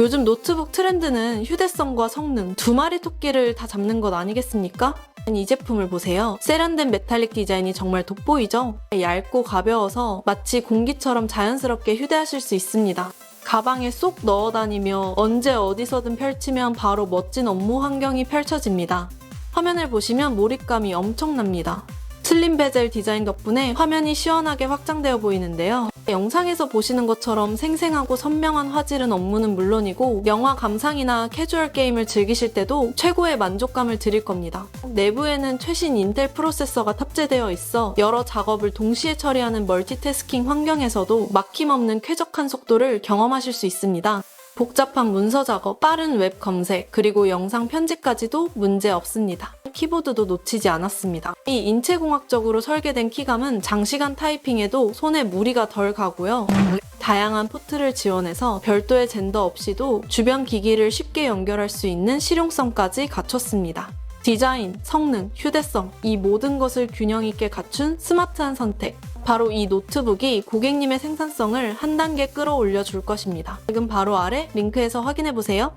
요즘 노트북 트렌드는 휴대성과 성능 두 마리 토끼를 다 잡는 것 아니겠습니까? 이 제품을 보세요. 세련된 메탈릭 디자인이 정말 돋보이죠? 얇고 가벼워서 마치 공기처럼 자연스럽게 휴대하실 수 있습니다. 가방에 쏙 넣어 다니며 언제 어디서든 펼치면 바로 멋진 업무 환경이 펼쳐집니다. 화면을 보시면 몰입감이 엄청납니다. 슬림 베젤 디자인 덕분에 화면이 시원하게 확장되어 보이는데요. 영상에서 보시는 것처럼 생생하고 선명한 화질은 업무는 물론이고 영화 감상이나 캐주얼 게임을 즐기실 때도 최고의 만족감을 드릴 겁니다. 내부에는 최신 인텔 프로세서가 탑재되어 있어 여러 작업을 동시에 처리하는 멀티태스킹 환경에서도 막힘없는 쾌적한 속도를 경험하실 수 있습니다. 복잡한 문서 작업, 빠른 웹 검색, 그리고 영상 편집까지도 문제 없습니다. 키보드도 놓치지 않았습니다. 이 인체공학적으로 설계된 키감은 장시간 타이핑에도 손에 무리가 덜 가고요. 다양한 포트를 지원해서 별도의 젠더 없이도 주변 기기를 쉽게 연결할 수 있는 실용성까지 갖췄습니다. 디자인, 성능, 휴대성, 이 모든 것을 균형 있게 갖춘 스마트한 선택. 바로 이 노트북이 고객님의 생산성을 한 단계 끌어올려 줄 것입니다. 지금 바로 아래 링크에서 확인해 보세요.